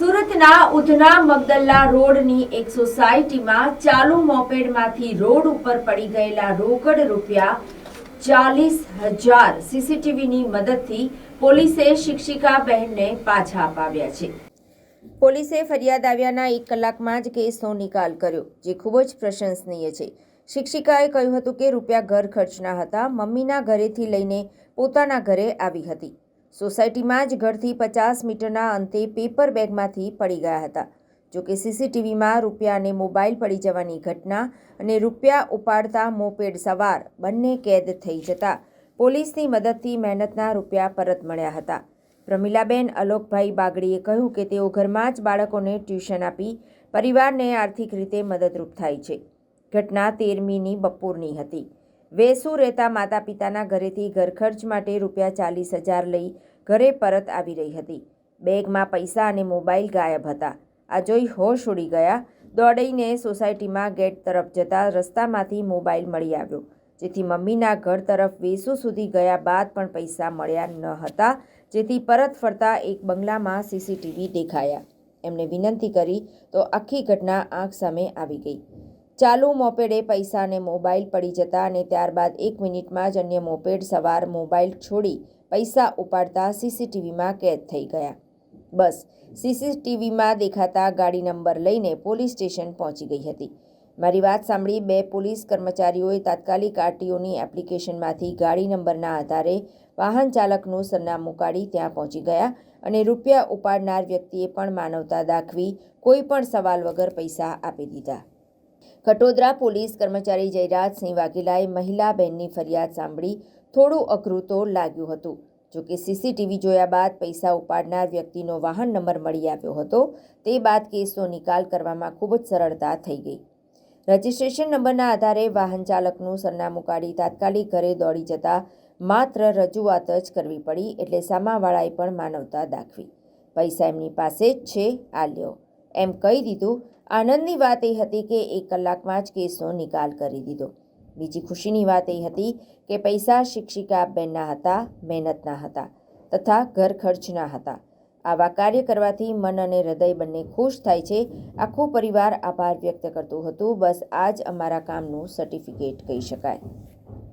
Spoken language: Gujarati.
સુરતના ઉધના મગદલ્લા રોડની એક સોસાયટીમાં ચાલુ મોપેડમાંથી રોડ ઉપર પડી ગયેલા રોકડ રૂપિયા ચાલીસ હજાર સીસીટીવીની મદદથી પોલીસે શિક્ષિકા બહેનને પાછા અપાવ્યા છે. પોલીસે ફરિયાદ આવ્યાના એક કલાકમાં જ કેસનો નિકાલ કર્યો, જે ખૂબ જ પ્રશંસનીય છે. શિક્ષિકાએ કહ્યું હતું કે રૂપિયા ઘર ખર્ચના હતા, મમ્મીના ઘરેથી લઈને પોતાના ઘરે આવી હતી. સોસાયટીમાં જ ઘરથી પચાસ મીટરના અંતે પેપર બેગમાંથી પડી ગયા હતા. જોકે સીસીટીવીમાં રૂપિયા અને મોબાઈલ પડી જવાની ઘટના અને રૂપિયા ઉપાડતા મોપેડ સવાર બંને કેદ થઈ જતા પોલીસની મદદથી મહેનતના રૂપિયા પરત મળ્યા હતા. પ્રમીલાબેન અલોકભાઈ બાગડીએ કહ્યું કે તેઓ ઘરમાં જ બાળકોને ટ્યુશન આપી પરિવારને આર્થિક રીતે મદદરૂપ થાય છે. ઘટના તેરમીની બપોરની હતી. વેસુ રહેતા માતા પિતાના ઘરેથી ઘરખર્ચ માટે રૂપિયા ચાલીસ હજાર લઈ ઘરે પરત આવી રહી હતી. બેગમાં પૈસા અને મોબાઈલ ગાયબ હતા. આ જોઈ હોશ ઉડી ગયા. દોડીને સોસાયટીમાં ગેટ તરફ જતા રસ્તામાંથી મોબાઈલ મળી આવ્યો, જેથી મમ્મીના ઘર તરફ વેસુ સુધી ગયા બાદ પણ પૈસા મળ્યા ન હતા, જેથી પરત ફરતા એક બંગલામાં સીસીટીવી દેખાયા. એમને વિનંતી કરી, તો આખી ઘટના આંખ સામે આવી ગઈ. ચાલુ મોપેડે પૈસા અને મોબાઈલ પડી જતા અને ત્યારબાદ એક મિનિટમાં જ અન્ય મોપેડ સવાર મોબાઈલ છોડી પૈસા ઉપાડતા સીસીટીવીમાં કેદ થઈ ગયા. બસ, સીસીટીવીમાં દેખાતા ગાડી નંબર લઈને પોલીસ સ્ટેશન પહોંચી ગઈ હતી. મારી વાત સાંભળી બે પોલીસ કર્મચારીઓએ તાત્કાલિક આરટીઓની એપ્લિકેશનમાંથી ગાડી નંબરના આધારે વાહન ચાલકનું સરનામું કાઢી ત્યાં પહોંચી ગયા અને રૂપિયા ઉપાડનાર વ્યક્તિએ પણ માનવતા દાખવી કોઈ પણ સવાલ વગર પૈસા આપી દીધા. કટોદરા પોલીસ કર્મચારી જયરાજસિંહ વાઘેલાએ મહિલા બહેનની ફરિયાદ સાંભળી થોડું અઘરું તો લાગ્યું હતું. જોકે સીસીટીવી જોયા બાદ પૈસા ઉપાડનાર વ્યક્તિનો વાહન નંબર મળી આવ્યો હતો, તે બાદ કેસનો નિકાલ કરવામાં ખૂબ જ સરળતા થઈ ગઈ. રજિસ્ટ્રેશન નંબરના આધારે વાહન ચાલકનું સરનામું કાઢી તાત્કાલિક ઘરે દોડી જતા માત્ર રજૂઆત જ કરવી પડી, એટલે સામાવાળાએ પણ માનવતા દાખવી. પૈસા એમની પાસે જ છે આ લ્યો એમ કહી દીધું. આનંદની વાત એ હતી કે એક કલાકમાં જ કેસનો નિકાલ કરી દીધો. બીજી ખુશીની વાત એ હતી કે પૈસા શિક્ષિકા બેનના હતા, મહેનતના હતા તથા ઘર ખર્ચના હતા. આવા કાર્ય કરવાથી મન અને હૃદય બંને ખુશ થાય છે. આખો પરિવાર આભાર વ્યક્ત કરતું હતું. બસ આ જ અમારા કામનું સર્ટિફિકેટ કહી શકાય.